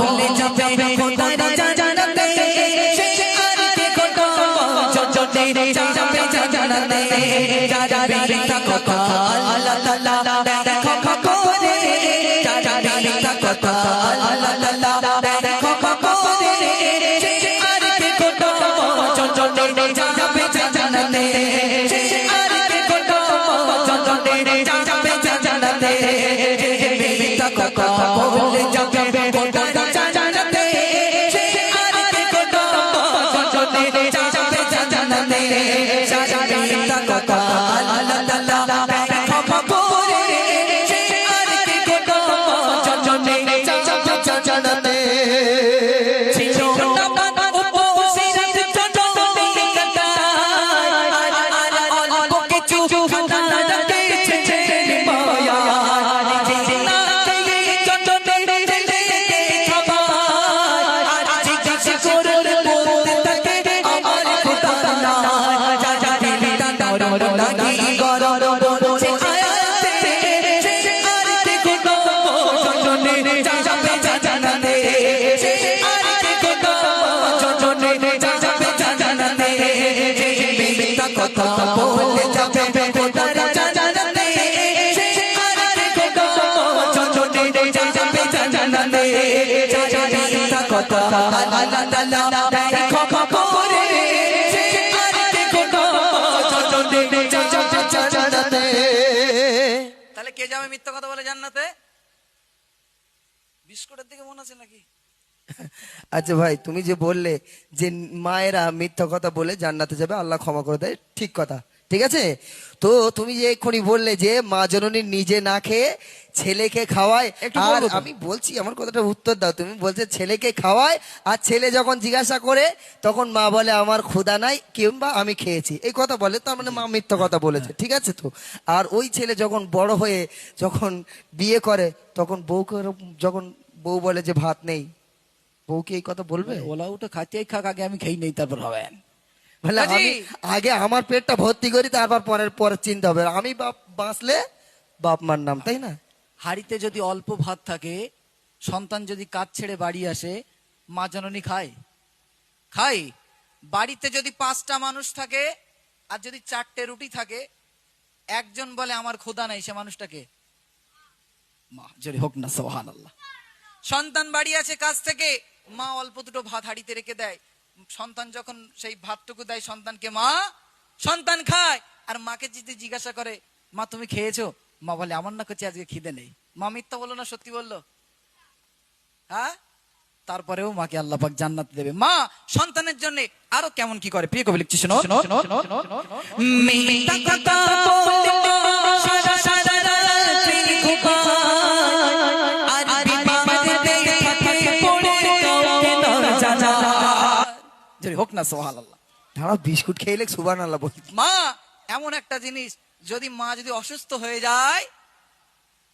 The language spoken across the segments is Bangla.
বলে যাবে খোদার জানাতে সে আর কে কথা জজনে যাবে জানাতে মেয়েটা কথা আল্লাহ তাআলা দেখো করে মেয়েটা কথা আল্লাহ তাআলা кока-кока, তাহলে কে যাবে মিথ্যা কথা বলে জান্নাতে? বিস্কুটের দিকে মনে আছে নাকি? আচ্ছা ভাই তুমি যে বললে যে মায়েরা মিথ্যা কথা বলে জান্নাতে যাবে আল্লাহ ক্ষমা করে দেয় ঠিক কথা। ঠিক আছে? তো তুমি যে এক্ষুনি বললে যে মা জননী নিজে না খেয়ে ছেলেকে খাওয়ায় আর আমি বলছি আমার কথাটা উত্তর দাও। তুমি বলছে ছেলেকে খাওয়ায় আর ছেলে যখন জিজ্ঞাসা করে তখন মা বলে আমার ক্ষুধা নাই কিংবা আমি খেয়েছি। এই কথা বলে তার মানে মা মিথ্যা কথা বলেছে। ঠিক আছে তো? আর ওই ছেলে যখন বড় হয়ে যখন বিয়ে করে তখন বউকে যখন বউ বলে যে ভাত নেই বউ কি এই কথা বলবে? ওলা উঠে খাতেই খাক আগে আমি খেয়ে নেই তারপর হবেন বলে আমি আগে আমার পেটটা ভর্তি করি তারপর পরের পরে চিন্তা হবে। আমি বাপ বাঁচলে বাপ মার নাম তাই না? হাড়িতে যদি অল্প ভাত থাকে সন্তান যদি কাজ ছেড়ে বাড়ি আসে মা জননী খায়? খায় বাড়িতে যদি পাঁচটা মানুষ থাকে আর যদি চারটে রুটি থাকে একজন বলে আমার খোদা নাই সে মানুষটাকে? মা যদি হোক না সোহান আল্লাহ সন্তান বাড়ি আছে কাজ থেকে মা অল্প দুটো ভাত হাড়িতে রেখে দেয়। সন্তান যখন সেই ভাতটুকু দেয় সন্তানকে মা সন্তান খায়। আর মাকে যদি জিজ্ঞাসা করে মা তুমি খেয়েছো? মা বলে আমার না করছে আজকে খিদে নেই। মা মিথ্যা বলল না সত্যি বলল? হ্যাঁ? তারপরেও মাকে আল্লাহ পাক জান্নাত দেবে। মা সন্তানের জন্য আরও কেমন কি করে? প্রিয় কবি লিখছি শোনো। মেয়েটা কথা যদি হোক না সোহাল আল্লাহ দাঁড়াও বিস্কুট খেয়ে সুবান আল্লাহ বল মা এমন একটা জিনিস যদি মা যদি অসুস্থ হয়ে যায়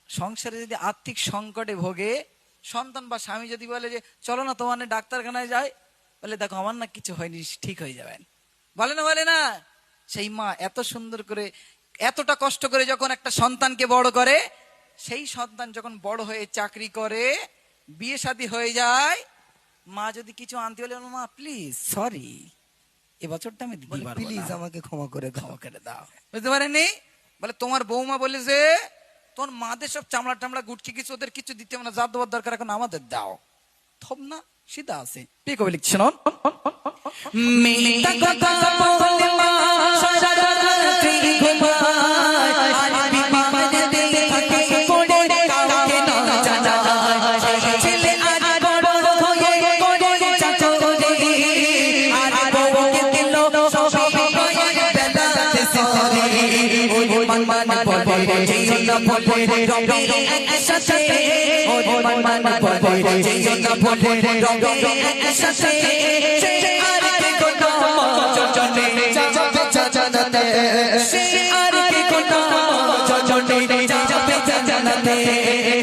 সংসারে যদি আর্থিক সংকটে ভোগে সন্তান বা স্বামী যদি বলে যে চলো না তোমার ডাক্তারখানায় যায় বলে দেখো আমার না কিছু হয়নি ঠিক হয়ে যাবেন বলে না বলে না। সেই মা এত সুন্দর করে এতটা কষ্ট করে যখন একটা সন্তানকে বড় করে সেই সন্তান যখন বড় হয়ে চাকরি করে বিয়ে শাদী হয়ে যায় মা যদি কিছু আনতে হলে মা প্লিজ সরি এবছরটা আমি প্লিজ আমাকে ক্ষমা করে দাও। ক্ষমা করে দাও। বুঝতে পারেনি বলে তোমার বৌমা বলে যে তোর মাদের সব চামড়া টামড়া গুটকি কিছু ওদের কিছু দিতে না যা দেওয়ার দরকার এখন আমাদের দাও। থব না সিধা আছে। পে কবে লিখছি মান মান বলে যেই না বলে রবে একসাথে মান মান বলে যেই না বলে রবে একসাথে সে আর কে কোনো জজনে যাবে জানাতে সে আর কে কোনো জজনে যাবে জানাতে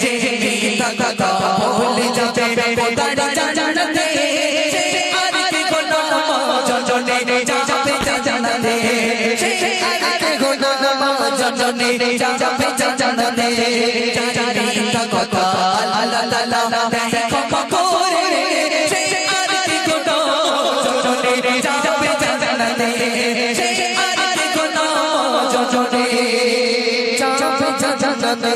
যে যে কথা বলে যাবে খোদার জানাতে চন্দনে চাপে চন্দনে চারিটা কথা আলা আলা দেখো করে। সেই আরতি গুণ? চন্দনে চাপে চন্দনে সেই আরতি গুণ? চন্দনে চাপে চন্দনে